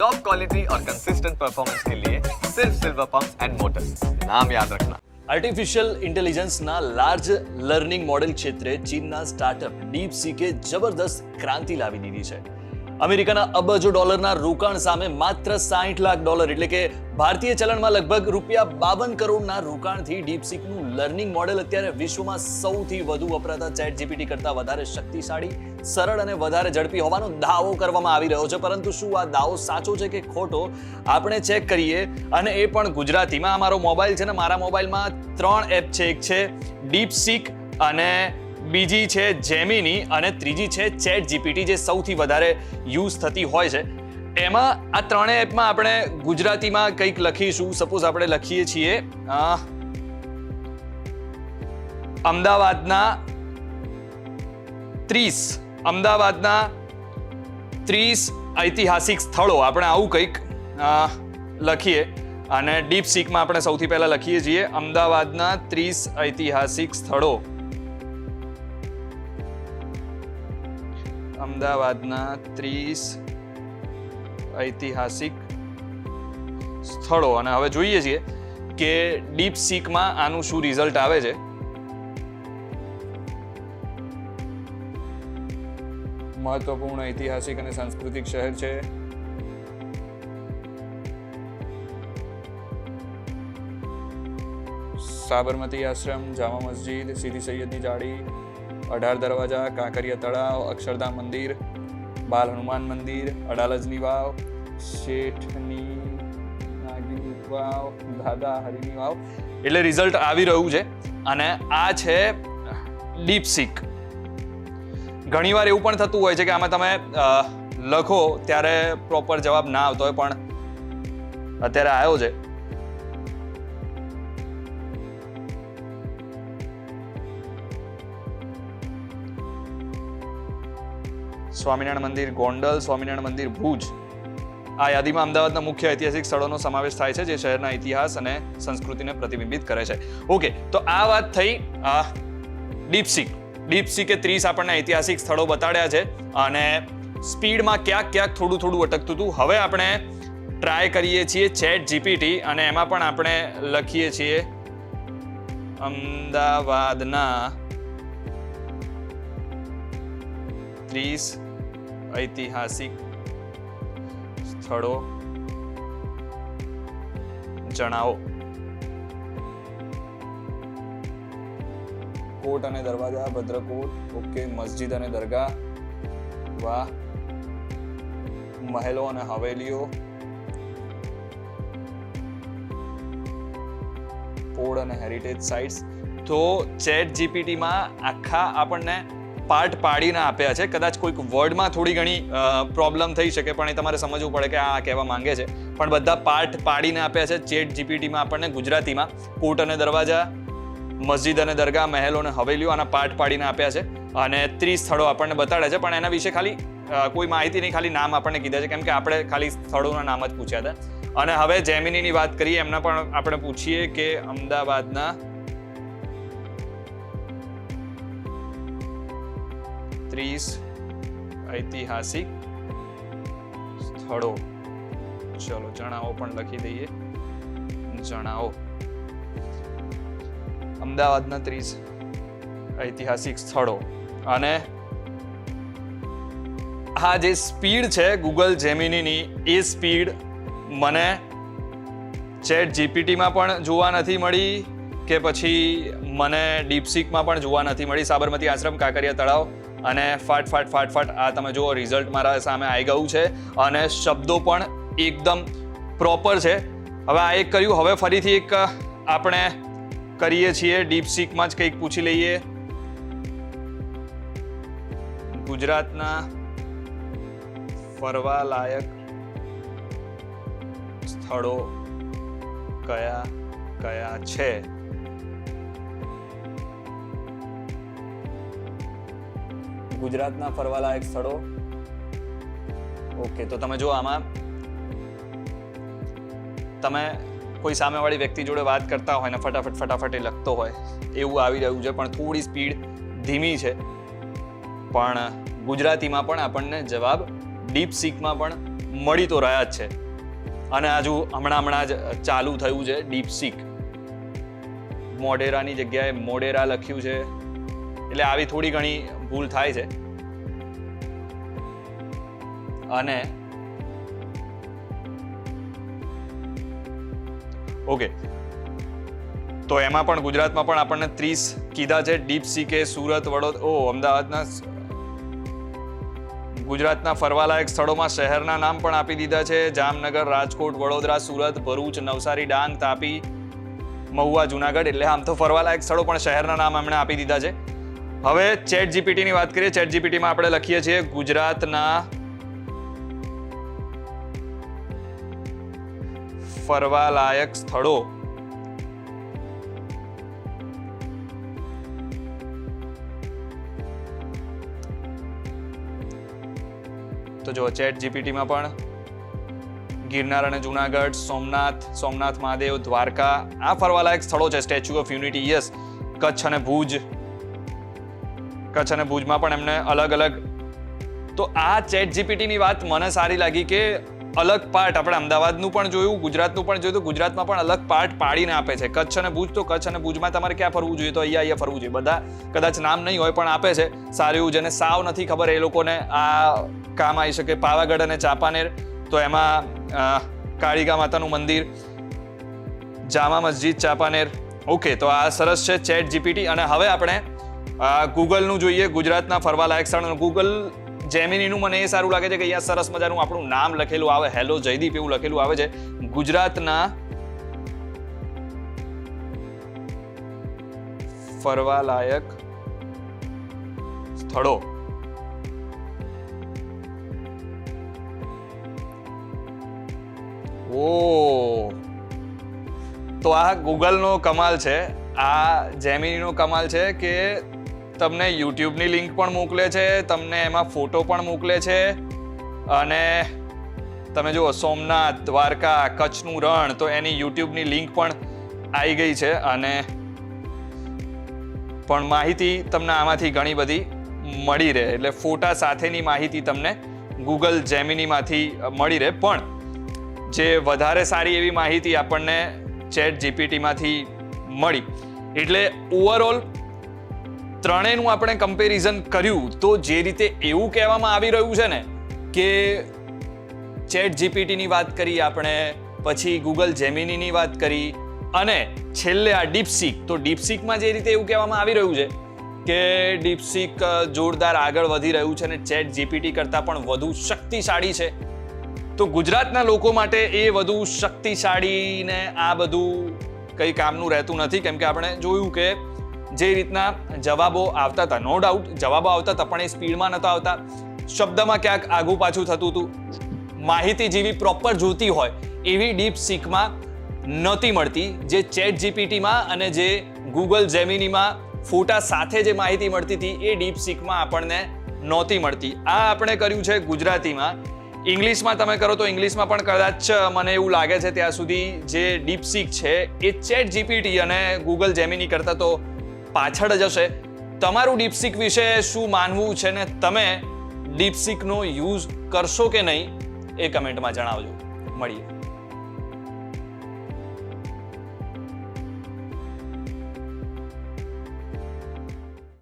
Top quality और consistent performance के लिए सिर्फ सिल्वर पंप एंड मोटर्स नाम याद रखना આર્ટિફિશિયલ ઇન્ટેલિજન્સના લાર્જ લર્નિંગ મોડેલ ક્ષેત્રે ચીનના સ્ટાર્ટઅપ ડીપસીકે જબરદસ્ત ક્રાંતિ લાવી દીધી છે અમેરિકાના અબજો ડોલરના રોકાણ સામે માત્ર સાઠ લાખ ડોલર, એટલે કે ભારતીય ચલણમાં લગભગ રૂપિયા બાવન કરોડના રોકાણથી ડીપસીકનું લર્નિંગ મોડેલ અત્યારે વિશ્વમાં સૌથી વધુ વપરાતા ચેટ જીપીટી કરતાં વધારે શક્તિશાળી, સરળ અને વધારે ઝડપી હોવાનો દાવો કરવામાં આવી રહ્યો છે. પરંતુ શું આ દાવો સાચો છે કે ખોટો? આપણે ચેક કરીએ. અને એ પણ ગુજરાતીમાં. મારો મોબાઈલ છે ને, મારા મોબાઈલમાં ત્રણ એપ છે. એક છે ડીપસીક અને બીજી છે જેમિની અને ત્રીજી છે ચેટ જીપીટી જે સૌથી વધારે યુઝ થતી હોય છે. એમાં આ ત્રણેય એપમાં આપણે ગુજરાતીમાં કંઈક લખીશું. સપોઝ આપણે લખીએ છીએ અમદાવાદના ત્રીસ અમદાવાદના ત્રીસ ઐતિહાસિક સ્થળો. આપણે આવું કંઈક લખીએ. અને ડીપ સીકમાં આપણે સૌથી પહેલાં લખીએ છીએ, અમદાવાદના ત્રીસ ઐતિહાસિક સ્થળો. અમદાવાદના ત્રીસ ઐતિહાસિક સ્થળો. અને હવે જોઈએ છીએ કે ડીપ સીકમાં આનું શું રિઝલ્ટ આવે છે. મહત્વપૂર્ણ ઐતિહાસિક અને સાંસ્કૃતિક શહેર છે. સાબરમતી આશ્રમ, જામા મસ્જિદ, સીધી સૈયદની જાળી અઢાર દરવાજા, કાંકરિયા તળાવ, અક્ષરધામ મંદિર, બાલ હનુમાન મંદિર, અડાલજની વાવ, શેઠની નાગીની વાવ, દાદા હરિની વાવ. એટલે રિઝલ્ટ આવી રહ્યું છે અને આ છે ડીપસીક ઘણીવાર એવું પણ થતું હોય છે કે આમાં તમે લખો ત્યારે પ્રોપર જવાબ ના આવતો હોય, પણ અત્યારે આવ્યો છે. સ્વામિનારાયણ મંદિર, ગોંડલ સ્વામિનારાયણ મંદિર, ભુજ. આ યાદીમાં અમદાવાદના મુખ્ય ઐતિહાસિક સ્થળોનો સમાવેશ થાય છે જે શહેરના ઇતિહાસ અને સંસ્કૃતિને પ્રતિબિંબિત કરે છે. ઓકે, તો આ વાત થઈ ડીપસીક ડીપસીકે ત્રીસ આપણને ઐતિહાસિક સ્થળો બતાડ્યા છે અને સ્પીડમાં ક્યાંક ક્યાંક થોડું થોડું અટકતું હતું. હવે આપણે ટ્રાય કરીએ છીએ ચેટ જીપીટી અને એમાં પણ આપણે લખીએ છીએ, અમદાવાદના ત્રીસ ઐતિહાસિક સ્થળો જણાવો. કોટ અને દરવાજા, ભદ્રકોટ, ઓકે, મસ્જિદ અને દરગાહ, વાહ, મહેલો અને હવેલીઓ, પોળ અને હેરિટેજ સાઇટ્સ તો ચેટ જીપીટીમાં આખા આપણને પાર્ટ પાડીને આપ્યા છે. કદાચ કોઈક વર્ડમાં થોડી ઘણી પ્રોબ્લેમ થઈ શકે, પણ એ તમારે સમજવું પડે કે આ કહેવા માંગે છે. પણ બધા પાર્ટ પાડીને આપ્યા છે ચેટ જીપીટીમાં આપણને, ગુજરાતીમાં. કોટ અને દરવાજા, મસ્જિદ અને દરગાહ, મહેલો અને હવેલીઓ આના પાર્ટ પાડીને આપ્યા છે. અને ત્રીસ સ્થળો આપણને બતાડે છે, પણ એના વિશે ખાલી કોઈ માહિતી નહીં, ખાલી નામ આપણને કીધા છે. કેમ કે આપણે ખાલી સ્થળોના નામ જ પૂછ્યા હતા. અને હવે જેમિનીની વાત કરીએ, એમના પણ આપણે પૂછીએ કે અમદાવાદના ત્રીસ ઐતિહાસિક સ્થળો. ચલો જણાવો પણ લખી દઈએ. જણાવો. અમદાવાદના ત્રીસ ઐતિહાસિક સ્થળો. અને આ જે સ્પીડ છે ગૂગલ જેમિનીની એ સ્પીડ મને ચેટ જીપીટીમાં પણ જોવા નથી મળી કે પછી મને ડીપસીકમાં પણ જોવા નથી મળી. સાબરમતી આશ્રમ, કાંકરિયા તળાવ અને ફાટ ફાટ ફાટ ફાટ, આ તમે જુઓ રિઝલ્ટ મારા સામે આવી ગયું છે અને શબ્દો પણ એકદમ પ્રોપર છે. હવે આ એક કર્યું, હવે ફરીથી એક આપણે કરીએ છીએ ડીપ સીકમાં જ કંઈક પૂછી લઈએ. ગુજરાતના ફરવા લાયક સ્થળો કયા કયા છે? ગુજરાતના ફરવાલાયક સ્થળો? ઓકે, તો તમે જો આમાં. તમે કોઈ સામેવાળી વ્યક્તિ જોડે વાત કરતા હોય ને ફટાફટ ફટાફટ એ લખતો હોય, એવું આવી રહ્યું છે, પણ થોડી સ્પીડ ધીમી છે. પણ ગુજરાતીમાં પણ આપણને જવાબ ડીપ સીકમાં પણ મળી તો રહ્યા જ છે. અને આજુ હમણાં હમણાં જ ચાલુ થયું છે ડીપસીક મોડેરાની જગ્યાએ મોડેરા લખ્યું છે. એટલે આવી થોડી ઘણી ભૂલ થાય છે. અને ઓકે. તો એમાં પણ ગુજરાતમાં પણ આપણને ત્રીસ કીધા છે. ડીપ કે સુરત, વડોદ, ઓ, અમદાવાદના ગુજરાતના ફરવાલાયક સ્થળોમાં શહેરના નામ પણ આપી દીધા છે. જામનગર, રાજકોટ, વડોદરા, સુરત, ભરૂચ, નવસારી, ડાંગ, તાપી, મહુવા, જુનાગઢ, એટલે આમ તો ફરવાલાયક સ્થળો પણ શહેરના નામ એમણે આપી દીધા છે. હવે ચેટ જીપીટીની વાત કરીએ. ચેટ જીપીટીમાં આપણે લખીએ છીએ ગુજરાતના ફરવાલાયક સ્થળો. તો જો ચેટ જીપીટીમાં પણ ગિરનાર અને જુનાગઢ, સોમનાથ સોમનાથ મહાદેવ, દ્વારકા આ ફરવાલાયક સ્થળો છે. Statue of unity yes Kutch અને ભુજ. કચ્છ અને ભુજમાં પણ એમને અલગ અલગ. તો આ ચેટ જીપીટીની વાત મને સારી લાગી કે અલગ પાર્ટ આપણે અમદાવાદનું પણ જોયું, ગુજરાતનું પણ જોયું, તો ગુજરાતમાં પણ અલગ પાર્ટ પાડીને આપે છે. કચ્છ અને ભુજ, તો કચ્છ અને ભુજમાં તમારે ક્યાં ફરવું જોઈએ? તો અહીંયા અહીંયા ફરવું જોઈએ. બધા કદાચ નામ નહીં હોય, પણ આપે છે. સારું એવું જેને સાવ નથી ખબર, એ લોકોને આ કામ આવી શકે. પાવાગઢ અને ચાંપાનેર, તો એમાં કાળીગા માતાનું મંદિર, જામા મસ્જિદ, ચાંપાનેર. ઓકે તો આ સરસ છે ચેટ જીપીટી અને હવે આપણે ગૂગલનું જોઈએ, ગુજરાતના ફરવાલાયક સ્થળ. ગૂગલ જેમિનીનું મને એ સારું લાગે છે કે અહીંયા સરસ મજાનું આપણું નામ લખેલું આવે, હેલો જયદીપ એવું લખેલું આવે છે. ગુજરાતના ફરવાલાયક સ્થળો. ઓ. તો આ ગૂગલનો કમાલ છે, આ જેમિનીનો કમાલ છે કે તમને યુટ્યુબની લિંક પણ મોકલે છે, તમને એમાં ફોટો પણ મોકલે છે. અને તમે જુઓ, સોમનાથ, દ્વારકા, કચ્છનું રણ, તો એની યુટ્યુબની લિંક પણ આવી ગઈ છે. અને પણ માહિતી તમને આમાંથી ઘણી બધી મળી રહે. એટલે ફોટા સાથેની માહિતી તમને ગૂગલ જેમિનીમાંથી મળી રહે. પણ જે વધારે સારી એવી માહિતી આપણને ચેટ જીપીટીમાંથી મળી. એટલે ઓવરઓલ ત્રણેયનું આપણે કમ્પેરિઝન કર્યું તો જે રીતે એવું કહેવામાં આવી રહ્યું છે ને કે ચેટ જીપીટીની વાત કરી આપણે, પછી ગૂગલ જેમિનીની વાત કરી, અને છેલ્લે આ ડીપસીક તો ડીપસીકમાં જે રીતે એવું કહેવામાં આવી રહ્યું છે કે ડીપસીક જોરદાર આગળ વધી રહ્યું છે અને ચેટ જીપીટી કરતાં પણ વધુ શક્તિશાળી છે. તો ગુજરાતના લોકો માટે એ વધુ શક્તિશાળી ને આ બધું કંઈ કામનું રહેતું નથી, કેમ કે આપણે જોયું કે જે રીતના જવાબો આવતા હતા નો ડાઉટ જવાબો આવતા હતા, પણ એ સ્પીડમાં નહોતા આવતા. શબ્દમાં ક્યાંક આગું પાછું થતું હતું. માહિતી જેવી પ્રોપર જોતી હોય, એવી ડીપ સિકમાં નહોતી મળતી. જે ચેટ જીપીટીમાં અને જે ગૂગલ જેમિનીમાં ફોટા સાથે જે માહિતી મળતી હતી, એ ડીપ સિકમાં આપણને નહોતી મળતી. આ આપણે કર્યું છે ગુજરાતીમાં. ઇંગ્લિશમાં તમે કરો તો ઇંગ્લિશમાં પણ કદાચ મને એવું લાગે છે ત્યાં સુધી જે ડીપ સીક છે, એ ચેટ જીપીટી અને ગૂગલ જેમિની કરતાં તો પાછળ જ હશે. તમારું ડીપસીક વિશે શું માનવું છે ને તમે ડીપસીકનો યુઝ કરશો કે નહીં એ કમેન્ટમાં જણાવજો. મળીએ.